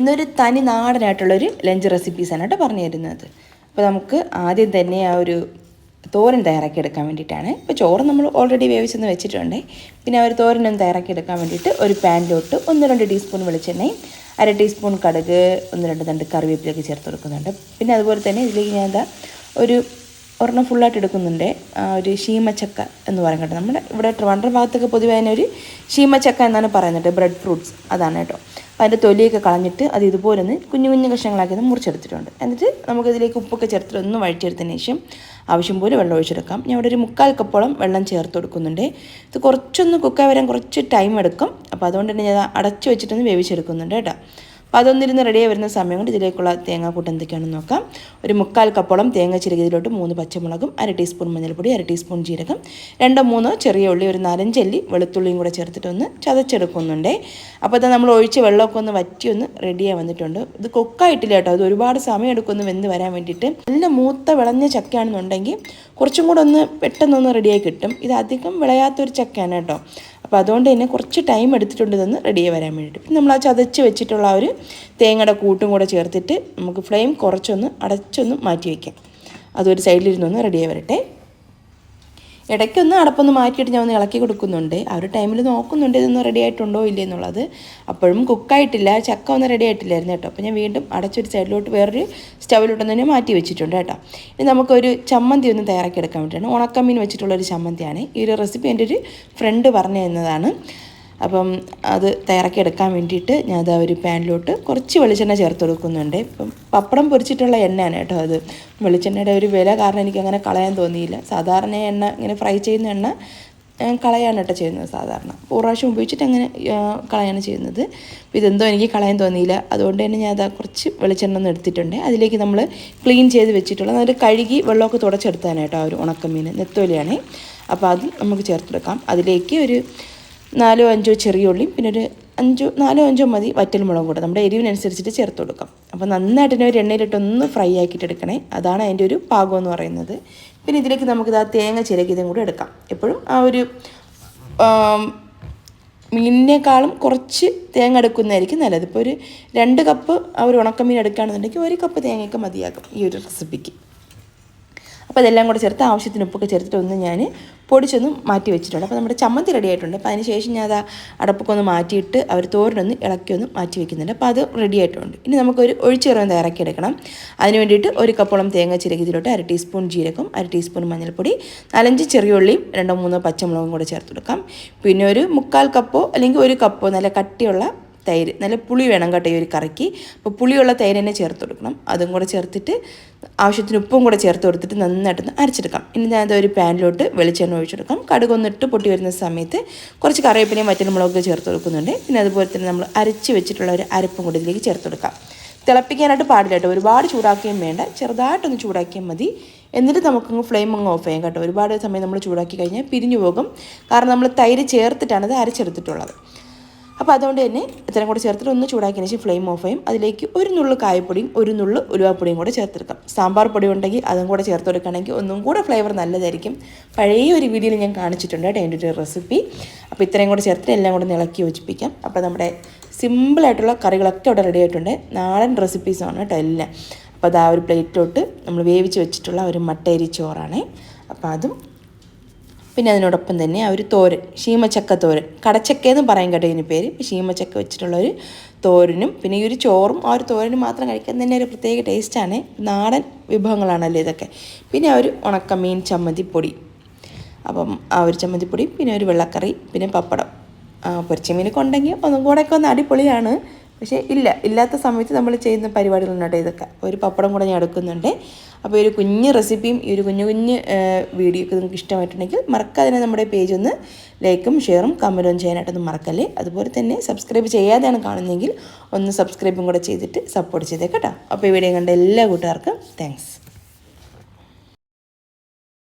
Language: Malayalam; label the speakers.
Speaker 1: ഇന്നൊരു തനി നാടനായിട്ടുള്ളൊരു ലഞ്ച് റെസിപ്പീസാണ് കേട്ടോ പറഞ്ഞു തരുന്നത്. അപ്പോൾ നമുക്ക് ആദ്യം തന്നെ ആ ഒരു തോരൻ തയ്യാറാക്കി എടുക്കാൻ വേണ്ടിയിട്ടാണ്. ഇപ്പോൾ ചോറ് നമ്മൾ ഓൾറെഡി വേവിച്ചെന്ന് വെച്ചിട്ടുണ്ട്. പിന്നെ ആ ഒരു തോരനൊന്ന് തയ്യാറാക്കി എടുക്കാൻ വേണ്ടിയിട്ട് ഒരു പാനിലോട്ട് ഒന്ന് രണ്ട് ടീസ്പൂൺ വെളിച്ചെണ്ണയും അര ടീസ്പൂൺ കടുക് ഒന്ന് രണ്ട് തണ്ട് കറിവേപ്പിലൊക്കെ ചേർത്ത് കൊടുക്കുന്നുണ്ട്. പിന്നെ അതുപോലെ തന്നെ ഇതിലേക്ക് ഞാൻ എന്താ ഒരു ഒരെണ്ണം ഫുള്ളായിട്ട് എടുക്കുന്നുണ്ട്. ഒരു ഷീമച്ചക്ക എന്ന് പറയുന്നത് നമ്മുടെ ഇവിടെ ട്രിവാൻഡ്രം ഭാഗത്തൊക്കെ പൊതുവേ അതിനൊരു ഒരു ശീമച്ചക്ക എന്നാണ് പറയുന്നത്. ബ്രെഡ് ഫ്രൂട്ട്സ് അതാണ് കേട്ടോ. അതിന്റെ തൊലിയൊക്കെ കളഞ്ഞിട്ട് അത് ഇതുപോലെ ഒന്ന് കുഞ്ഞു കുഞ്ഞു കഷ്ണങ്ങളാക്കി ഒന്ന് മുറിച്ചെടുത്തിട്ടുണ്ട്. എന്നിട്ട് നമുക്കിതിലേക്ക് ഉപ്പൊക്കെ ചേർത്തിട്ട് ഒന്ന് വഴറ്റിയെടുത്തതിന് ശേഷം ആവശ്യം പോലെ വെള്ളം ഒഴിച്ചെടുക്കാം. ഞാൻ ഇവിടെ ഒരു മുക്കാൽ കപ്പോളം വെള്ളം ചേർത്ത് കൊടുക്കുന്നുണ്ട്. ഇത് കുറച്ചൊന്ന് കുക്കായി വരാൻ കുറച്ച് ടൈം എടുക്കും. അപ്പോൾ അതുകൊണ്ട് തന്നെ ഞാൻ അടച്ചു വെച്ചിട്ടൊന്ന് വേവിച്ചെടുക്കുന്നുണ്ട് കേട്ടോ. അപ്പോൾ അതൊന്നിരുന്ന് റെഡിയായി വരുന്ന സമയം കൊണ്ട് ഇതിലേക്കുള്ള തേങ്ങാക്കൂട്ട് എന്തൊക്കെയാണെന്ന് നോക്കാം. ഒരു മുക്കാൽ കപ്പോളം തേങ്ങ ചിരകിയതിലോട്ട് മൂന്ന് പച്ചമുളകും അര ടീസ്പൂൺ മഞ്ഞൾപ്പൊടി അര ടീസ്പൂൺ ജീരകം രണ്ടോ മൂന്നോ ചെറിയ ഉള്ളി ഒരു നാലഞ്ചല്ലി വെളുത്തുള്ളിയും കൂടെ ചേർത്തിട്ട് ഒന്ന് ചതച്ചെടുക്കുന്നുണ്ട്. അപ്പോൾ അത് നമ്മൾ ഒഴിച്ച് വെള്ളമൊക്കെ ഒന്ന് വറ്റി ഒന്ന് റെഡിയായി വന്നിട്ടുണ്ട്. ഇത് കൊക്കായിട്ടില്ല കേട്ടോ. അത് ഒരുപാട് സമയം എടുക്കുമെന്ന് വെന്ത് വരാൻ വേണ്ടിയിട്ട്. നല്ല മൂത്ത വിളഞ്ഞ ചക്കയാണെന്നുണ്ടെങ്കിൽ കുറച്ചും കൂടെ ഒന്ന് പെട്ടെന്നൊന്ന് റെഡിയായി കിട്ടും. ഇത് അധികം വിളയാത്തൊരു ചക്കയാണ് കേട്ടോ. അപ്പോൾ അതുകൊണ്ട് തന്നെ കുറച്ച് ടൈം എടുത്തിട്ടുണ്ട് ഇതൊന്ന് റെഡിയായി വരാൻ വേണ്ടിയിട്ട്. നമ്മൾ ആ ചതച്ച് വെച്ചിട്ടുള്ള ഒരു തേങ്ങയുടെ കൂട്ടും കൂടെ ചേർത്തിട്ട് നമുക്ക് ഫ്ലെയിം കുറച്ചൊന്ന് അടച്ചൊന്ന് മാറ്റി വയ്ക്കാം. അതൊരു സൈഡിലിരുന്നൊന്ന് റെഡിയായി വരട്ടെ. ഇടയ്ക്കൊന്ന് അടപ്പൊന്ന് മാറ്റിയിട്ട് ഞാൻ ഒന്ന് ഇളക്കി കൊടുക്കുന്നുണ്ട്. ആ ഒരു ടൈമിൽ നോക്കുന്നുണ്ട് ഇതൊന്ന് റെഡി ആയിട്ടുണ്ടോ ഇല്ലേ എന്നുള്ളത്. അപ്പോഴും കുക്കായിട്ടില്ല ചക്ക ഒന്ന് റെഡി ആയിട്ടില്ലായിരുന്നു കേട്ടോ. അപ്പോൾ ഞാൻ വീണ്ടും അടച്ചൊരു സൈഡിലോട്ട് വേറൊരു സ്റ്റവിലോട്ട് തന്നെ മാറ്റി വെച്ചിട്ടുണ്ട് കേട്ടോ. ഇനി നമുക്കൊരു ചമ്മന്തി ഒന്ന് തയ്യാറാക്കി എടുക്കാൻ വേണ്ടിയിട്ടാണ്. ഉണക്കമീൻ വെച്ചിട്ടുള്ളൊരു ചമ്മന്തിയാണ്. ഈ ഒരു റെസിപ്പി എന്റെ ഒരു ഫ്രണ്ട് പറഞ്ഞു തന്നതാണ്. അപ്പം അത് തയ്യാറാക്കി എടുക്കാൻ വേണ്ടിയിട്ട് ഞാൻ അത് ഒരു പാനിലോട്ട് കുറച്ച് വെളിച്ചെണ്ണ ചേർത്ത് കൊടുക്കുന്നുണ്ട്. ഇപ്പം പപ്പടം പൊരിച്ചിട്ടുള്ള എണ്ണയാണ് കേട്ടോ അത്. വെളിച്ചെണ്ണയുടെ ഒരു വില കാരണം എനിക്ക് അങ്ങനെ കളയാൻ തോന്നിയില്ല. സാധാരണ എണ്ണ ഇങ്ങനെ ഫ്രൈ ചെയ്യുന്ന എണ്ണ കളയാണ് കേട്ടോ ചെയ്യുന്നത് സാധാരണ. ഒരു ഉപയോഗിച്ചിട്ട് അങ്ങനെ കളയാണ് ചെയ്യുന്നത്. ഇതെന്തോ എനിക്ക് കളയാൻ തോന്നിയില്ല. അതുകൊണ്ട് തന്നെ ഞാൻ അത് കുറച്ച് വെളിച്ചെണ്ണ ഒന്ന് എടുത്തിട്ടുണ്ട്. അതിലേക്ക് നമ്മൾ ക്ലീൻ ചെയ്ത് വെച്ചിട്ടുള്ള നല്ല കഴുകി വെള്ളമൊക്കെ തുടച്ചെടുത്താണ് കേട്ടോ ആ ഒരു ഉണക്കമീൻ നെത്തോലിയാണ്. അപ്പോൾ അത് നമുക്ക് ചേർത്തെടുക്കാം. അതിലേക്ക് ഒരു നാലോ അഞ്ചോ ചെറിയ ഉള്ളിയും പിന്നെ ഒരു അഞ്ചോ നാലോ അഞ്ചോ മതി വറ്റൽമുളകും കൂടെ. നമ്മുടെ എരിവിനനുസരിച്ചിട്ട് ചേർത്ത് കൊടുക്കാം. അപ്പോൾ നന്നായിട്ട് തന്നെ ഒരു എണ്ണയിലിട്ടൊന്ന് ഫ്രൈ ആക്കിയിട്ട് എടുക്കണേ അതാണ് അതിന്റെ ഒരു പാകം എന്ന് പറയുന്നത്. പിന്നെ ഇതിലേക്ക് നമുക്കിത് ആ തേങ്ങ ചിരകിതും കൂടെ എടുക്കാം. എപ്പോഴും ആ ഒരു മീനിനേക്കാളും കുറച്ച് തേങ്ങ എടുക്കുന്നതായിരിക്കും നല്ലത്. ഇപ്പോൾ ഒരു രണ്ട് കപ്പ് ആ ഒരു ഉണക്കമീൻ എടുക്കുകയാണെന്നുണ്ടെങ്കിൽ ഒരു കപ്പ് തേങ്ങയൊക്കെ മതിയാകും ഈ ഒരു റെസിപ്പിക്ക് അപ്പോൾ അതെല്ലാം കൂടെ ചേർത്ത് ആവശ്യത്തിന് ഉപ്പൊക്കെ ചേർത്തിട്ട് ഒന്ന് ഞാൻ പൊടിച്ചൊന്ന് മാറ്റി വെച്ചിട്ടുണ്ട്. അപ്പോൾ നമ്മുടെ ചമ്മന്തി റെഡി ആയിട്ടുണ്ട്. അപ്പോൾ അതിനുശേഷം ഞാൻ അത് അടപ്പൊക്കെ ഒന്ന് മാറ്റിയിട്ട് അവർ തോരനൊന്ന് ഇളക്കി ഒന്ന് മാറ്റി വെക്കുന്നുണ്ട്. അപ്പോൾ അത് റെഡി ആയിട്ടുണ്ട്. ഇനി നമുക്കൊരു ഒഴിച്ചിറവൻ തയ്യാറാക്കി എടുക്കണം അതിന് വേണ്ടിയിട്ട് ഒരു കപ്പോളം തേങ്ങ ചിരകിതിലോട്ട് അര ടീസ്പൂൺ ജീരകം അര ടീസ്പൂൺ മഞ്ഞൾപ്പൊടി നാലഞ്ച് ചെറിയ ഉള്ളിയും രണ്ടോ മൂന്നോ പച്ചമുളകും കൂടെ ചേർത്ത് കൊടുക്കാം. പിന്നെ ഒരു മുക്കാൽ കപ്പോ അല്ലെങ്കിൽ ഒരു കപ്പോ നല്ല കട്ടിയുള്ള തൈര് നല്ല പുളി വേണം കേട്ടോ ഈ ഒരു കറിക്ക്. അപ്പോൾ പുളിയുള്ള തൈര് തന്നെ ചേർത്ത് കൊടുക്കണം. അതും കൂടെ ചേർത്തിട്ട് ആവശ്യത്തിന് ഉപ്പും കൂടെ ചേർത്ത് കൊടുത്തിട്ട് നന്നായിട്ടൊന്ന് അരച്ചെടുക്കാം. ഇനി ഞാനത് ഒരു പാനിലോട്ട് വെളിച്ചെണ്ണ ഒഴിച്ചെടുക്കാം. കടുകൊന്നിട്ട് പൊട്ടി വരുന്ന സമയത്ത് കുറച്ച് കറിവേപ്പിലയും വറ്റൽമുളകൊക്കെ ചേർത്ത് കൊടുക്കുന്നുണ്ട്. പിന്നെ അതുപോലെ തന്നെ നമ്മൾ അരച്ച് വെച്ചിട്ടുള്ള ഒരു അരപ്പും കൂടി ഇതിലേക്ക് ചേർത്ത് കൊടുക്കാം. തിളപ്പിക്കാനായിട്ട് പാടില്ല കേട്ടോ. ഒരുപാട് ചൂടാക്കുകയും വേണ്ട. ചെറുതായിട്ടൊന്ന് ചൂടാക്കിയാൽ മതി. എന്നിട്ട് നമുക്കങ്ങ് ഫ്ലെയിം അങ്ങ് ഓഫ് ചെയ്യാം കേട്ടോ. ഒരുപാട് സമയം നമ്മൾ ചൂടാക്കി കഴിഞ്ഞാൽ പിരിഞ്ഞു പോകും. കാരണം നമ്മൾ തൈര് ചേർത്തിട്ടാണ് അത് അരച്ചെടുത്തിട്ടുള്ളത്. അപ്പോൾ അതുകൊണ്ട് തന്നെ ഇത്രയും കൂടെ ചേർത്തിട്ട് ഒന്ന് ചൂടാക്കിയതിന് ശേഷം ഫ്ലെയിം ഓഫ് ചെയ്യും അതിലേക്ക് ഒരു നുള്ളു കായപ്പൊടിയും ഒരു നുള്ളു ഉലുവാപ്പൊടിയും കൂടെ ചേർത്തെടുക്കാം. സാമ്പാർ പൊടി ഉണ്ടെങ്കിൽ അതും കൂടെ ചേർത്ത് കൊടുക്കുകയാണെങ്കിൽ ഒന്നും കൂടെ ഫ്ലേവർ നല്ലതായിരിക്കും. പഴയ ഒരു വീഡിയോയിൽ ഞാൻ കാണിച്ചിട്ടുണ്ട് കേട്ടോ എന്റെ ഒരു റെസിപ്പി അപ്പോൾ ഇത്രയും കൂടെ ചേർത്തിട്ട് എല്ലാം കൂടെ ഇളക്കി യോജിപ്പിക്കാം. അപ്പോൾ നമ്മുടെ സിമ്പിളായിട്ടുള്ള കറികളൊക്കെ അവിടെ റെഡി ആയിട്ടുണ്ട്. നാടൻ റെസിപ്പീസാണ് കേട്ടോ എല്ലാം. അപ്പോൾ അത് ആ ഒരു പ്ലേറ്റിലോട്ട് നമ്മൾ വേവിച്ച് വെച്ചിട്ടുള്ള ഒരു മട്ടേരി ചോറാണേ. അപ്പോൾ അതും പിന്നെ അതിനോടൊപ്പം തന്നെ ആ ഒരു തോരൻ ശീമച്ചക്ക തോരൻ. കടച്ചക്ക എന്ന് പറയും കേട്ടോ ഇതിന് പേര്. ശീമച്ചക്ക വെച്ചിട്ടുള്ള ഒരു തോരനും പിന്നെ ഈ ഒരു ചോറും ആ ഒരു തോരനും മാത്രം കഴിക്കാൻ തന്നെ ഒരു പ്രത്യേക ടേസ്റ്റാണ് നാടൻ വിഭവങ്ങളാണല്ലോ ഇതൊക്കെ. പിന്നെ ആ ഒരു ഉണക്കമീൻ ചമ്മന്തിപ്പൊടി. അപ്പം ആ ഒരു ചമ്മന്തിപ്പൊടി പിന്നെ ഒരു വെള്ളക്കറി പിന്നെ പപ്പടം. പൊരിച്ച മീനൊക്കെ ഉണ്ടെങ്കിൽ ഒന്നും കൂടെയൊക്കെ ഒന്ന് അടിപൊളിയാണ്. പക്ഷേ ഇല്ല ഇല്ലാത്ത സമയത്ത് നമ്മൾ ചെയ്യുന്ന പരിപാടികളുണ്ട് ഇതൊക്കെ. ഒരു പപ്പടം കൂടെ ഞാൻ എടുക്കുന്നുണ്ട്. അപ്പോൾ ഒരു കുഞ്ഞ് റെസിപ്പിയും ഈ ഒരു കുഞ്ഞു കുഞ്ഞ് വീഡിയോ ഒക്കെ നിങ്ങൾക്ക് ഇഷ്ടമായിട്ടുണ്ടെങ്കിൽ മറക്കാതെ നമ്മുടെ പേജ് ഒന്ന് ലൈക്കും ഷെയറും കമന്റും ചെയ്യാനായിട്ടൊന്നും മറക്കല്ലേ? അതുപോലെ തന്നെ സബ്സ്ക്രൈബ് ചെയ്യാതെയാണ് കാണുന്നതെങ്കിൽ ഒന്ന് സബ്സ്ക്രൈബും കൂടെ ചെയ്തിട്ട് സപ്പോർട്ട് ചെയ്തേക്കട്ടോ അപ്പോൾ ഈ വീഡിയോ കണ്ട എല്ലാ കൂട്ടുകാർക്കും താങ്ക്സ്